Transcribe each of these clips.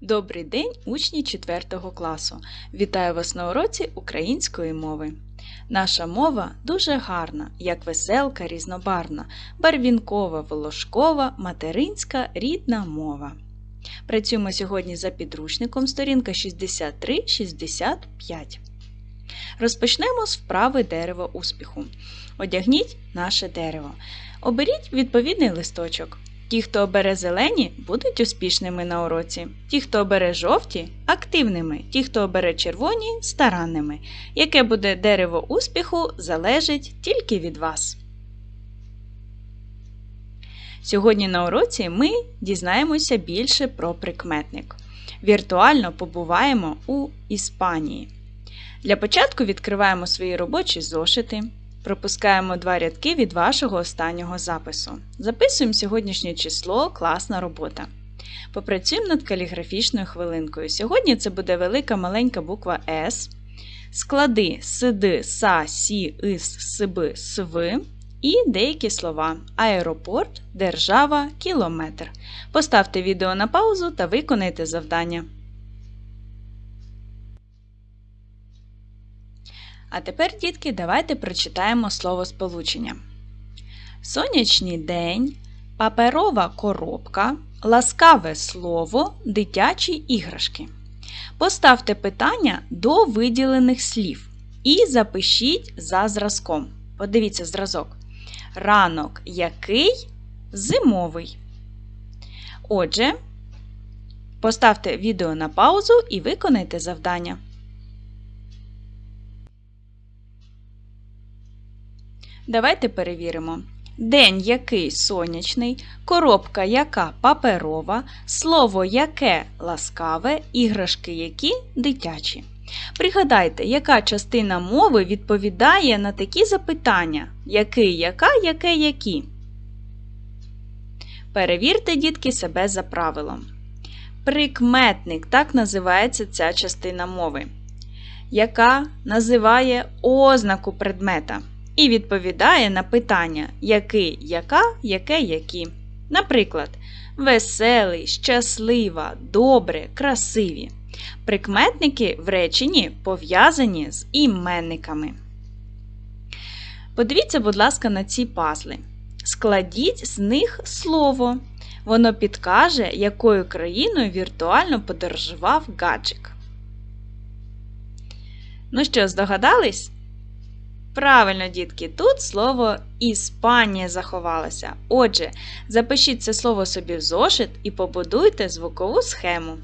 Добрий день, учні 4 класу! Вітаю вас на уроці української мови. Наша мова дуже гарна, як веселка, різнобарна, барвінкова, волошкова, материнська, рідна мова. Працюємо сьогодні за підручником сторінка 63-65. Розпочнемо з вправи дерева успіху. Одягніть наше дерево. Оберіть відповідний листочок. Ті, хто обере зелені, будуть успішними на уроці. Ті, хто обере жовті активними. Ті, хто обере червоні старанними. Яке буде дерево успіху, залежить тільки від вас. Сьогодні на уроці ми дізнаємося більше про прикметник. Віртуально побуваємо у Іспанії. Для початку відкриваємо свої робочі зошити. Пропускаємо два рядки від вашого останнього запису. Записуємо сьогоднішнє число, класна робота. Попрацюємо над каліграфічною хвилинкою. Сьогодні це буде велика маленька буква С. Склади сиди, са, сі, ис, сиби, сви. І деякі слова: аеропорт, держава, кілометр. Поставте відео на паузу та виконайте завдання. А тепер, дітки, давайте прочитаємо слово сполучення. Сонячний день, паперова коробка, ласкаве слово, дитячі іграшки. Поставте питання до виділених слів і запишіть за зразком. Подивіться зразок. Ранок який зимовий. Отже, поставте відео на паузу і виконайте завдання. Давайте перевіримо. День який сонячний, коробка яка паперова, слово яке ласкаве, іграшки які дитячі. Пригадайте, яка частина мови відповідає на такі запитання: який, яка, яке, які. Перевірте, дітки, себе за правилом. Прикметник так називається ця частина мови, яка називає ознаку предмета і відповідає на питання який, яка, яке, які. Наприклад, веселий, щаслива, добре, красиві. Прикметники в реченні пов'язані з іменниками. Подивіться, будь ласка, на ці пазли. Складіть з них слово. Воно підкаже, якою країною віртуально подорожував гаджик. Ну що, здогадались? Правильно, дітки, тут слово Іспанія заховалося. Отже, запишіть це слово собі в зошит і побудуйте звукову схему.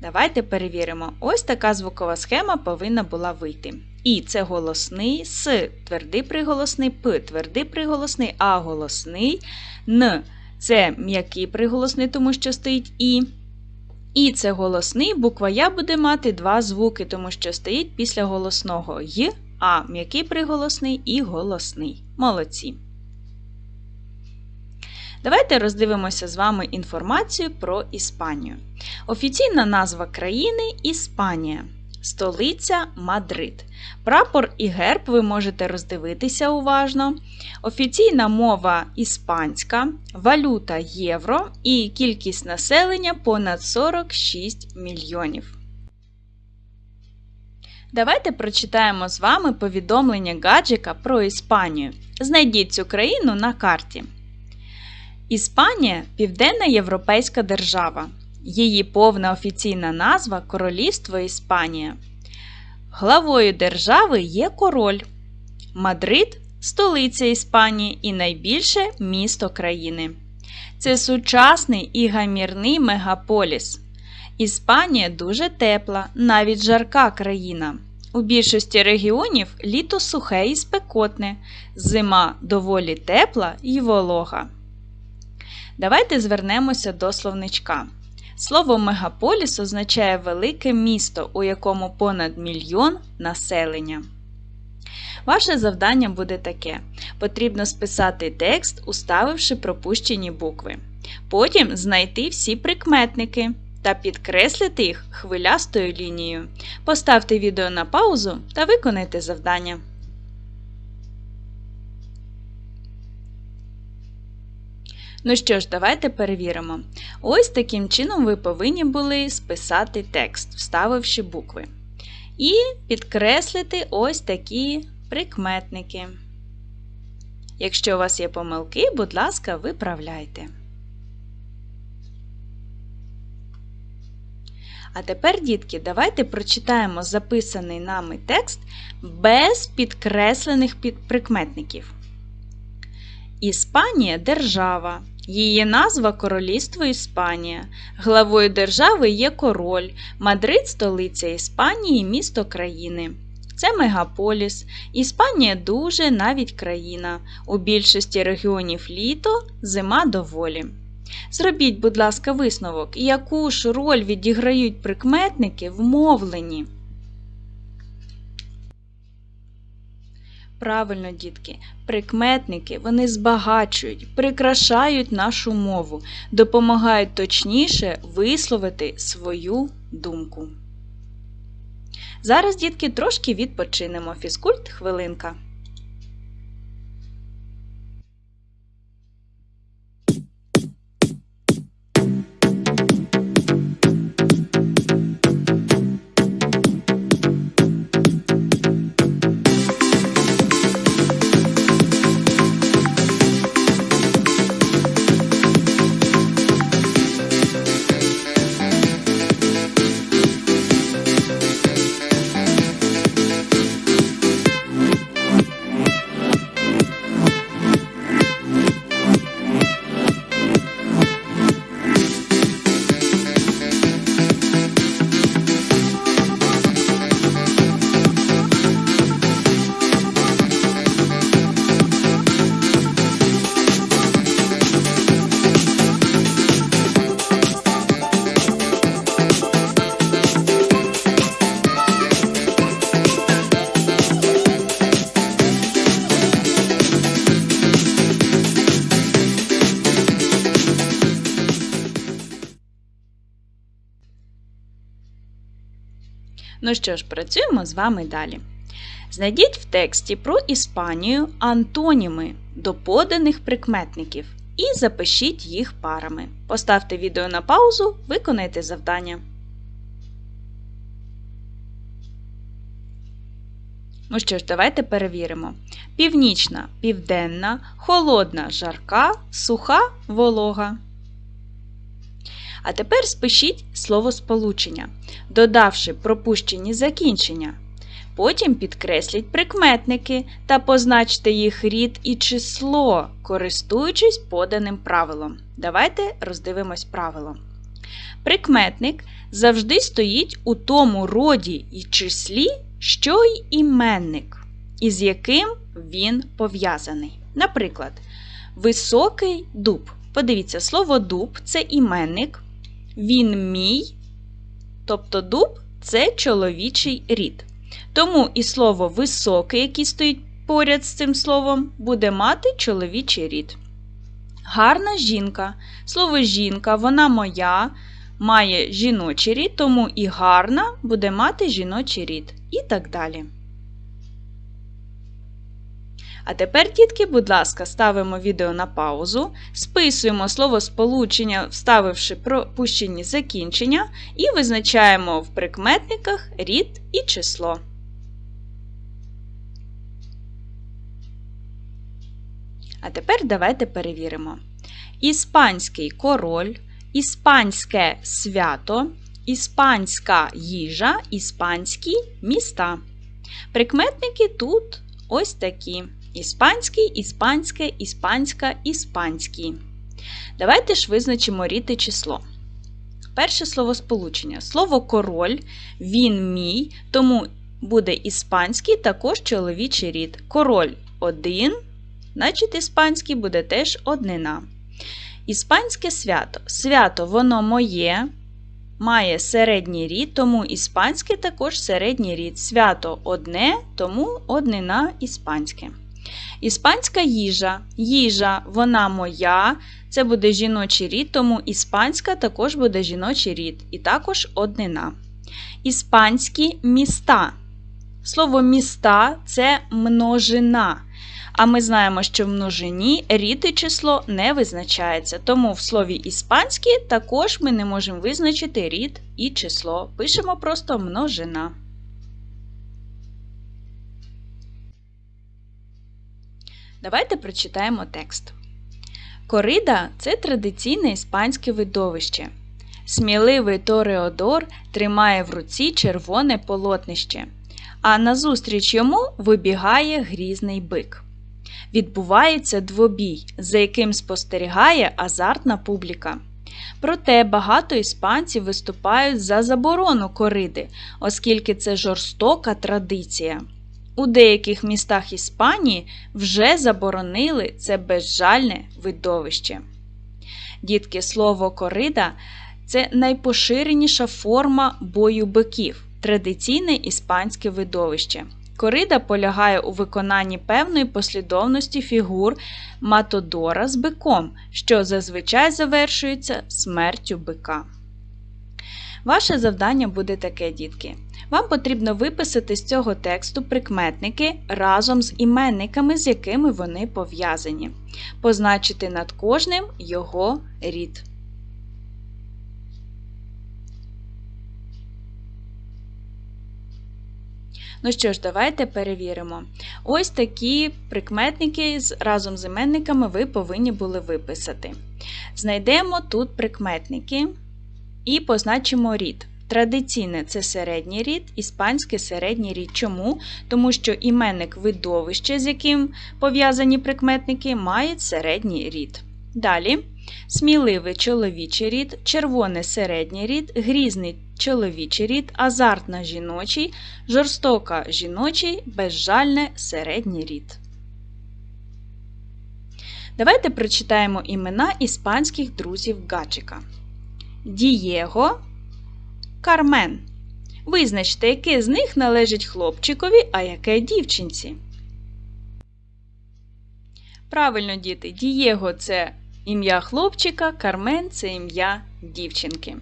Давайте перевіримо. Ось така звукова схема повинна була вийти. І це голосний, С твердий приголосний, П твердий приголосний, А голосний, Н це м'який приголосний, тому що стоїть І. І це голосний, буква Я буде мати два звуки, тому що стоїть після голосного Й, А м'який приголосний і голосний. Молодці. Давайте роздивимося з вами інформацію про Іспанію. Офіційна назва країни Іспанія. Столиця Мадрид. Прапор і герб ви можете роздивитися уважно. Офіційна мова іспанська, валюта євро і кількість населення понад 46 мільйонів. Давайте прочитаємо з вами повідомлення гаджика про Іспанію. Знайдіть цю країну на карті. Іспанія південна європейська держава. Її повна офіційна назва Королівство Іспанія. Главою держави є король. Мадрид столиця Іспанії і найбільше місто країни. Це сучасний і гамірний мегаполіс. Іспанія дуже тепла, навіть жарка країна. У більшості регіонів літо сухе і спекотне, зима доволі тепла і волога. Давайте звернемося до словничка. Слово мегаполіс означає велике місто, у якому понад мільйон населення. Ваше завдання буде таке: потрібно списати текст, уставивши пропущені букви. Потім знайти всі прикметники та підкреслити їх хвилястою лінією. Поставте відео на паузу та виконайте завдання. Ну що ж, давайте перевіримо. Ось таким чином ви повинні були списати текст, вставивши букви. І підкреслити ось такі прикметники. Якщо у вас є помилки, будь ласка, виправляйте. А тепер, дітки, давайте прочитаємо записаний нами текст без підкреслених прикметників. Іспанія держава. Її назва Королівство Іспанія. Главою держави є король, Мадрид столиця Іспанії, місто країни. Це мегаполіс. Іспанія дуже навіть країна. У більшості регіонів літо, зима доволі. Зробіть, будь ласка, висновок, яку ж роль відіграють прикметники в мовленні. Правильно, дітки, прикметники вони збагачують, прикрашають нашу мову, допомагають точніше висловити свою думку. Зараз, дітки, трошки відпочинемо. Фізкульт хвилинка. Ну що ж, працюємо з вами далі. Знайдіть в тексті про Іспанію антоніми до поданих прикметників і запишіть їх парами. Поставте відео на паузу, виконайте завдання. Ну що ж, давайте перевіримо. Північна, південна, холодна, жарка, суха, волога. А тепер спишіть словосполучення, додавши пропущені закінчення. Потім підкресліть прикметники та позначте їх рід і число, користуючись поданим правилом. Давайте роздивимось правило. Прикметник завжди стоїть у тому роді і числі, що й іменник, із яким він пов'язаний. Наприклад, високий дуб. Подивіться, слово дуб це іменник, він мій, тобто дуб це чоловічий рід. Тому і слово високий, який стоїть поряд з цим словом, буде мати чоловічий рід. Гарна жінка. Слово жінка, вона моя, має жіночий рід, тому і гарна буде мати жіночий рід. І так далі. А тепер, дітки, будь ласка, ставимо відео на паузу, списуємо слово сполучення, вставивши пропущені закінчення, і визначаємо в прикметниках рід і число. А тепер давайте перевіримо. Іспанський король, іспанське свято, іспанська їжа, іспанські міста. Прикметники тут ось такі. Іспанський, іспанське, іспанська, іспанський. Давайте ж визначимо рід число. Перше словосполучення. Слово король, він мій, тому буде іспанський також чоловічий рід. Король один, значить іспанський буде теж однина. Іспанське свято. Свято воно моє, має середній рід, тому іспанське також середній рід. Свято одне, тому однина іспанське. Іспанська їжа. Їжа, вона моя. Це буде жіночий рід, тому іспанська також буде жіночий рід, і також однина. Іспанські міста. Слово міста це множина. А ми знаємо, що в множині рід і число не визначається. Тому в слові іспанське також ми не можемо визначити рід і число. Пишемо просто множина. Давайте прочитаємо текст. Корида це традиційне іспанське видовище. Сміливий Тореодор тримає в руці червоне полотнище, а назустріч йому вибігає грізний бик. Відбувається двобій, за яким спостерігає азартна публіка. Проте багато іспанців виступають за заборону кориди, оскільки це жорстока традиція. У деяких містах Іспанії вже заборонили це безжальне видовище. Дітки, слово корида це найпоширеніша форма бою биків, традиційне іспанське видовище. Корида полягає у виконанні певної послідовності фігур матодора з биком, що зазвичай завершується смертю бика. Ваше завдання буде таке, дітки. Вам потрібно виписати з цього тексту прикметники разом з іменниками, з якими вони пов'язані, позначити над кожним його рід. Ну що ж, давайте перевіримо. Ось такі прикметники разом з іменниками ви повинні були виписати. Знайдемо тут прикметники і позначимо рід. Традиційне це середній рід, іспанське середній рід. Чому? Тому що іменник видовище, з яким пов'язані прикметники, має середній рід. Далі сміливий чоловічий рід, червоний середній рід, грізний чоловічий рід, азартна жіночий, жорстока жіночий, безжальне середній рід. Давайте прочитаємо імена іспанських друзів Гаджика. Дієго, Кармен. Визначте, яке з них належить хлопчикові, а яке дівчинці. Правильно, діти, Дієго це ім'я хлопчика, Кармен це ім'я дівчинки.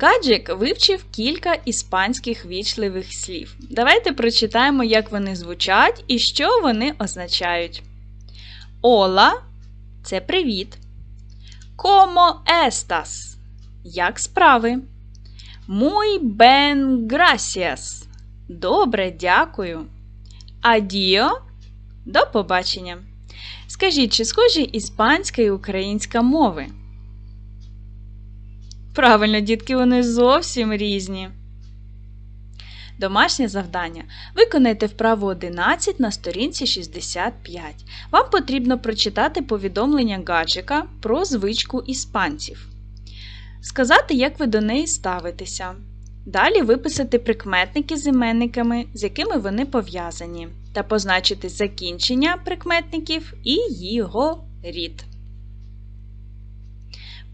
Гаджик вивчив кілька іспанських вічливих слів. Давайте прочитаємо, як вони звучать і що вони означають. Ола це привіт. Como estas? Як справи? Muy ben gracias. Добре, дякую. Адіо. До побачення. Скажіть, чи схожі іспанська і українська мови? Правильно, дітки, вони зовсім різні. Домашнє завдання. Виконайте вправу 11 на сторінці 65. Вам потрібно прочитати повідомлення гаджика про звичку іспанців. Сказати, як ви до неї ставитеся. Далі виписати прикметники з іменниками, з якими вони пов'язані, та позначити закінчення прикметників і його рід.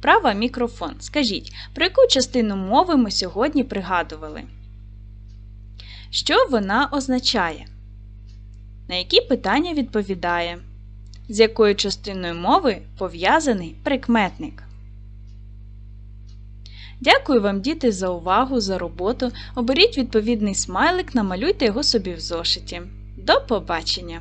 Права мікрофон. Скажіть, про яку частину мови ми сьогодні пригадували? Що вона означає? На які питання відповідає? З якою частиною мови пов'язаний прикметник? Дякую вам, діти, за увагу, за роботу. Оберіть відповідний смайлик, намалюйте його собі в зошиті. До побачення!